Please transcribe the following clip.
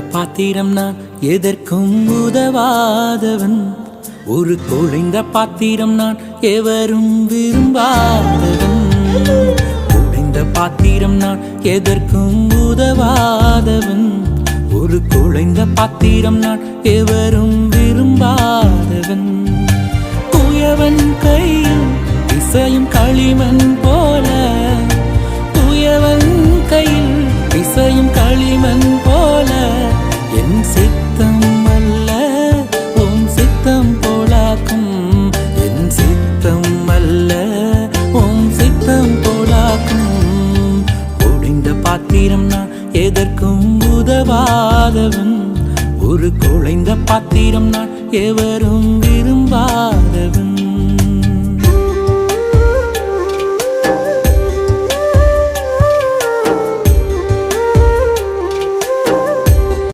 பாத்திரம் நான் எதற்கும் உதவாதவன். ஒரு குழைந்த பாத்திரம் நான் எவரும் விரும்பாதவன். குழைந்த பாத்திரம் நான் எதற்கும் உதவாதவன். ஒரு குழைந்த பாத்திரம் நான் எவரும் விரும்பாதவன். குயவன் கையில் இசையும் களிமண் போ பாத்திரம் நான் எதற்கும் உதவாதவன். ஒரு குழைந்த பாத்திரம் நான் எவரும் விரும்பாதவன்.